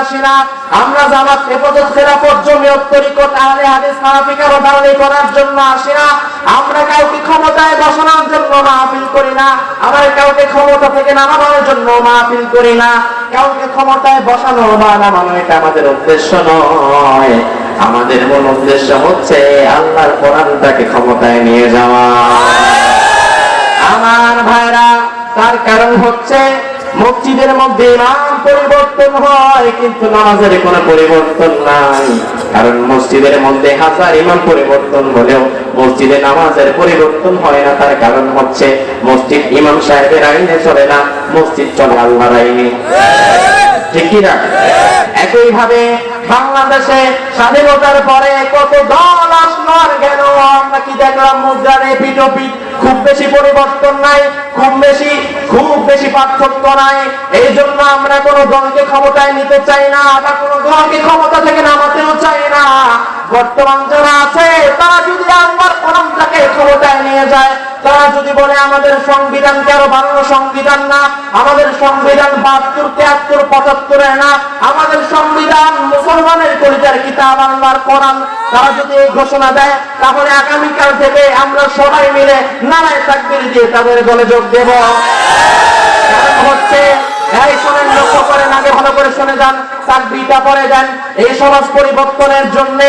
আসি না। আমরা জামাত খেলাফত জমিয়ত তরিকত আহলে হাদিস করার জন্য আসি না। আমরা কাউকে ক্ষমতায় বসানোর জন্য মাহফিল করি না। কাউকে ক্ষমতা থেকে নামানোর জন্য মাহফিল করি না। কাউকে ক্ষমতায় বসানো বা নামানো, এটা আমাদের উদ্দেশ্য নয়। আমাদের মূল উদ্দেশ্য হচ্ছে আল্লাহর কোরআনটাকে ক্ষমতায় নিয়ে যাওয়া। আমার ভাইরা, তার কারণ হচ্ছে মসজিদের মধ্যে ইমাম পরিবর্তন হয়, কিন্তু নামাজের কোনো পরিবর্তন নাই। কারণ মসজিদের মধ্যে হাজার ইমাম পরিবর্তন হলেও মসজিদে নামাজের পরিবর্তন হয় না, তার কারণ হচ্ছে মসজিদ ইমাম সাহেবের আইনে চলে না, মসজিদ চলে আল্লাহর আইনে। ঠিক কি না? একই ভাবে বাংলাদেশে স্বাধীনতার পরে কত দল আসলো আর গেল আমরা কি দেখলাম মুদ্রার এপিটোপিট খুব বেশি পরিবর্তন নাই, খুব বেশি খুব বেশি পার্থক্য নাই। এই জন্য আমরা কোনো দলকে ক্ষমতায় নিতে চাই না, বা কোনো দলকে ক্ষমতা থেকে নামাতেও চাই না। বর্তমান যারা আছে, তারা যদি আল্লাহর কোরআনটাকে ক্ষমতায় নিয়ে যায়, তারা যদি বলে আমাদের সংবিধানকে আরও বাংলা সংবিধান না। আমাদের সংবিধান বাহাত্তর, তিয়াত্তর, পঁচাত্তরে না। আমাদের সংবিধান মুসলমানের কলিতার কিতাব তারা যদি এই ঘোষণা দেয়, তাহলে আগামীকাল থেকে আমরা সবাই মিলে নারায় দিয়ে তাদের যোগ দেব। হচ্ছে পরিবর্তনের জন্য,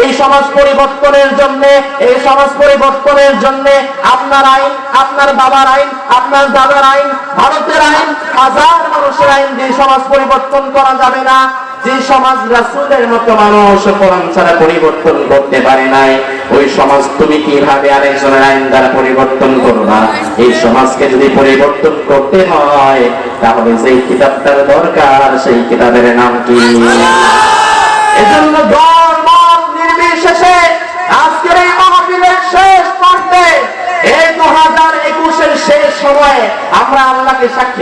এই সমাজ পরিবর্তনের জন্য, এই সমাজ পরিবর্তনের জন্য আপনার আইন, আপনার বাবার আইন, আপনার দাদার আইন, ভারতের আইন, হাজার মানুষের আইন দিয়ে সমাজ পরিবর্তন করা যাবে না। যে সমাজ রাসূলের মতো মানুষ কোরআন ছাড়া পরিবর্তন করতে পারে নাই, ওই সমাজ তুমি কীভাবে আরেকজনের আইন দ্বারা পরিবর্তন করবা? এই সমাজকে যদি পরিবর্তন করতে হয়, তাহলে সেই কিতাবটার দরকার, সেই কিতাবের নাম কি? এজন্য শেষ সময়ে আমরা আল্লাহকে সাক্ষী